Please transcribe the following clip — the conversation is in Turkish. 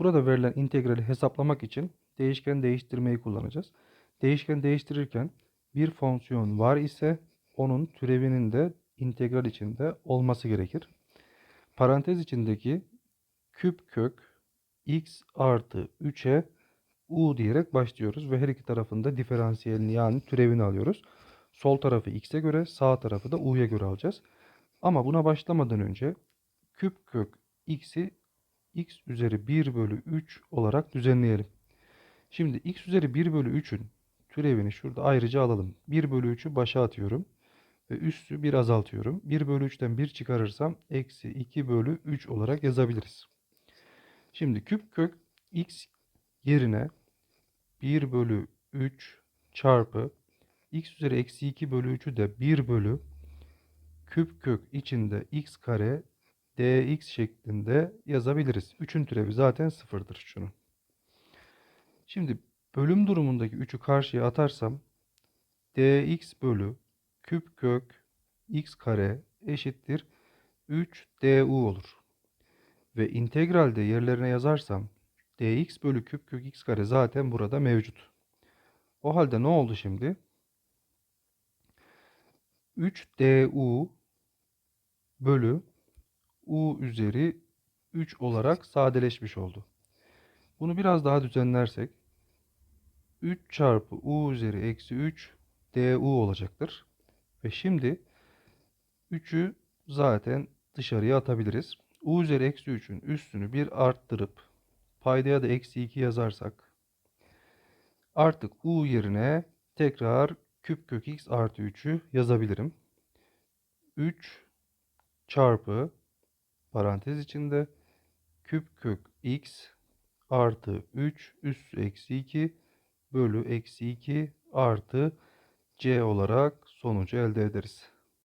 Burada verilen integrali hesaplamak için değişken değiştirmeyi kullanacağız. Değişken değiştirirken bir fonksiyon var ise onun türevinin de integral içinde olması gerekir. Parantez içindeki küp kök x artı 3'e u diyerek başlıyoruz ve her iki tarafında diferansiyelini yani türevini alıyoruz. Sol tarafı x'e göre sağ tarafı da u'ya göre alacağız. Ama buna başlamadan önce küp kök x'i x üzeri 1 bölü 3 olarak düzenleyelim. Şimdi x üzeri 1 bölü 3'ün türevini şurada ayrıca alalım. 1 bölü 3'ü başa atıyorum. Ve üssü 1 azaltıyorum. 1 bölü 3'ten 1 çıkarırsam eksi 2 bölü 3 olarak yazabiliriz. Şimdi küp kök x yerine 1 bölü 3 çarpı x üzeri eksi 2 bölü 3'ü de 1 bölü küp kök içinde x kare dx şeklinde yazabiliriz. 3'ün türevi zaten sıfırdır şunu. Şimdi bölüm durumundaki 3'ü karşıya atarsam dx bölü küp kök x kare eşittir 3 du olur. Ve integralde yerlerine yazarsam dx bölü küp kök x kare zaten burada mevcut. O halde ne oldu şimdi? 3 du bölü u üzeri 3 olarak sadeleşmiş oldu. Bunu biraz daha düzenlersek 3 çarpı u üzeri eksi 3 du olacaktır. Ve şimdi 3'ü zaten dışarıya atabiliriz. u üzeri eksi 3'ün üstünü bir arttırıp paydaya da eksi 2 yazarsak artık u yerine tekrar küp kök x artı 3'ü yazabilirim. 3 çarpı parantez içinde küp kök x artı 3 üssü eksi 2 bölü eksi 2 artı c olarak sonucu elde ederiz.